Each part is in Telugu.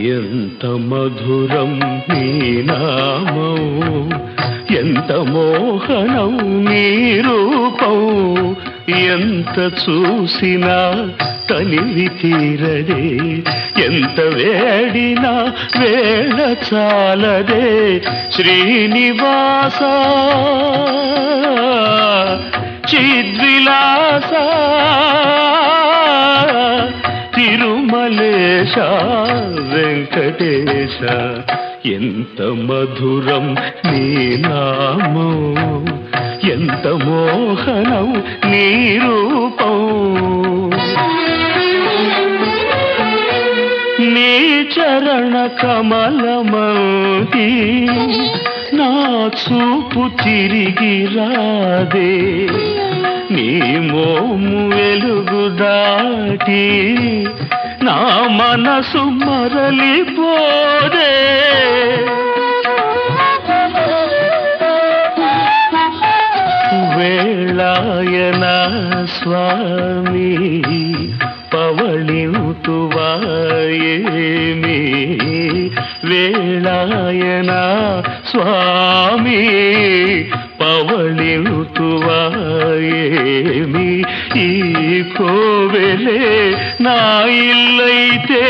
ఎంత మధురం నీ నామం ఎంత మోహనం నీ రూపం ఎంత చూసినా తనివి తీరదే ఎంత వేడినా వేళ చాలదే శ్రీనివాస చిద్విలాసా. వెంకటేశ వెంకటేశ ఎంత మధురం నీ నామం ఎంత మోహనం నీ రూపం. నీ చరణ కమలమీ నా చూపు తిరిగి రాదే. నీ మోము వెలుగు దాటి నా మనసు మరలిపోదే. వేళాయన స్వామి పవళింతువాయేమి వేళాయన స్వామి పవళింతువాయేమి ఈ కోవెలే నా ఇల్లైతే.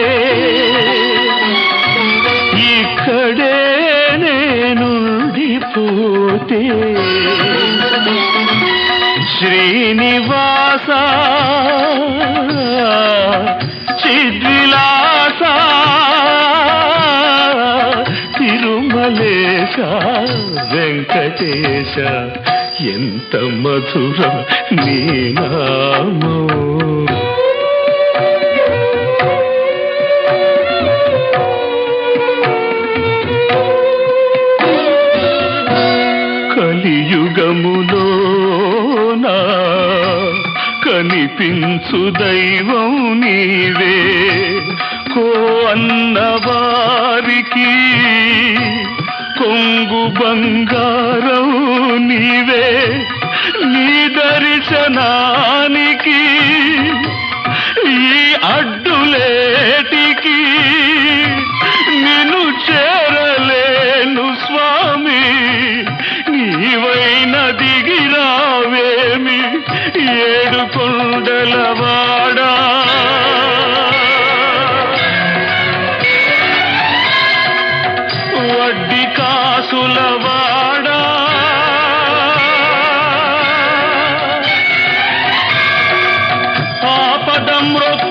ఇక్కడే నేనుండిపోతే. శ్రీనివాస చిద్విలాస తిరుమలేశ వెంకటేశ ఎంత మధురం నీనామో కలియుగములోనా కనిపించు దైవం నీవే. కో అన్నవారికి కొంగు బంగారం నీవే నీ దర్శనానికి ఈ అడ్డులేటికి నిన్ను చేరలేను స్వామి. నీవైన దిగిరావేమి ఏడు కొండలవాడా వడ్డి కాసులవా امرك